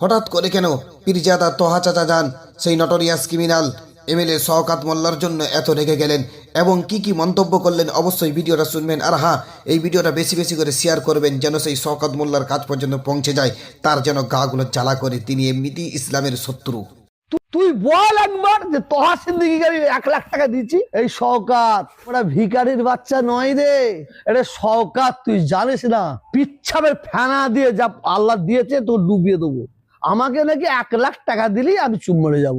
হঠাৎ করে কেন পীরজাদা তোহা চাচা যান? সেই নটোরিয়াস ক্রিমিনাল এমএলএ শওকাত মোল্লার জন্য এত রেগে গেলেন এবং কি কি মন্তব্য করলেন অবশ্যই ভিডিওটা শুনবেন। আর হ্যাঁ এই ভিডিওটা বেশি বেশি করে শেয়ার করবেন যেন সেই শওকাত মোল্লার কাজ পর্যন্ত পৌঁছে যায়, তার যেন গাগুলো জ্বালা করে তিনি এমনিতেই ইসলামের শত্রু। তুই বল একবার যে তোহা সিদ্দিকি গাড়ি এক লাখ টাকা দিচ্ছি এই শওকাত ওরা ভিকারির বাচ্চা নয় রে। এটা শওকাত, তুই জানিস না পিচ্ছাবের ফেনা দিয়ে যা আল্লাহ দিয়েছে তো ডুবিয়ে দেবো। আমাকে নাকি এক লাখ টাকা দিলেই আমি চুম মরে যাব।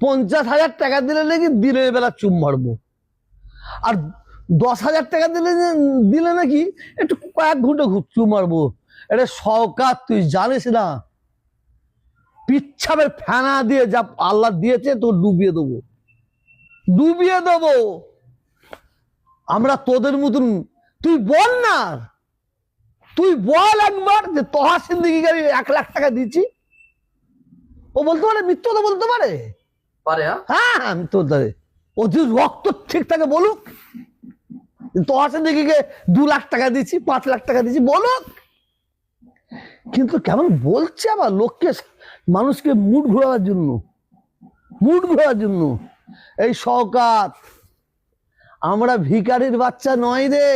পঞ্চাশ হাজার টাকা দিলে নাকি দিনের বেলা চুম মারবো। আর দশ হাজার টাকা দিলে দিলে নাকি একটু কয়েক ঘণ্টা চুম মারবো। এটা শওকাত তুই জানিস না। পিচ্ছাবের ফেনা দিয়ে যা আল্লাহ দিয়েছে তো ডুবিয়ে দেবো। ডুবিয়ে দেবো। আমরা তোদের মতন তুই বল না তুই বল একবার যে তোহা সিদ্দিকি গাড়ি এক লাখ টাকা দিচ্ছি ও বলতে পারে মিথ্য তো বলতে পারে? পারে হ্যাঁ। হ্যাঁ হ্যাঁ মিথ্য বলতে পারে। ও যদি রক্ত ঠিক থাকে বলুক তোহা সিদ্দিকিকে দু লাখ টাকা দিচ্ছি পাঁচ লাখ টাকা দিচ্ছি বলুক। কিন্তু কেমন বলছে আবার লোককে মানুষকে মুড ঘোরাবার জন্য? মুড ঘোরার জন্য। এই শওকাত আমরা ভিকারির বাচ্চা নয় রে।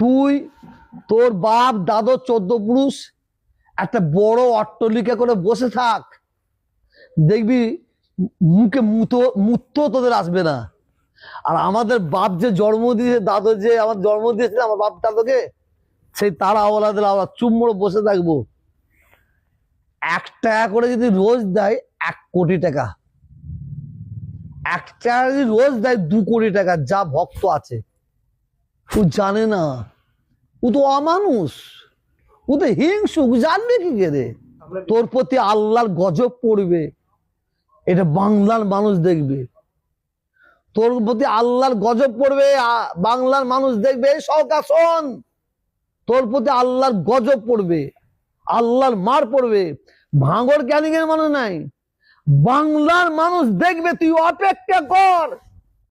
তুই তোর বাপ দাদর চোদ্দ পুরুষ, একটা বড় অট্টলিকা করে বসে থাক। দেখবি মুখে মুতো, মুত্ত তোদের আসবে না। আর আমাদের বাপ যে জন্ম দিয়েছে, দাদু যে আমার জন্ম দিয়েছিল, আমার বাপ দাদুকে, সেই তারা আওলাদের আমরা চুম্বড় বসে থাকব। এক টাকা করে যদি রোজ দেয়, এক কোটি টাকা। এক টাকা যদি রোজ দেয়, দু কোটি টাকা, যা ভক্ত আছে। ও জানে না। ও তো অমানুষ। ও তো হিংসুক জানবে কি করে? তোর প্রতি আল্লাহর গজব পড়বে। এটা বাংলার মানুষ দেখবে। তোর প্রতি আল্লাহর গজব পড়বে বাংলার মানুষ দেখবে। সকাশন তোর প্রতি আল্লাহর গজব পড়বে, আল্লাহর মার পড়বে। ভাঙর ক্যানিংয়ের মানুষ নাই। বাংলার মানুষ দেখবে, তুই অপেক্ষা কর।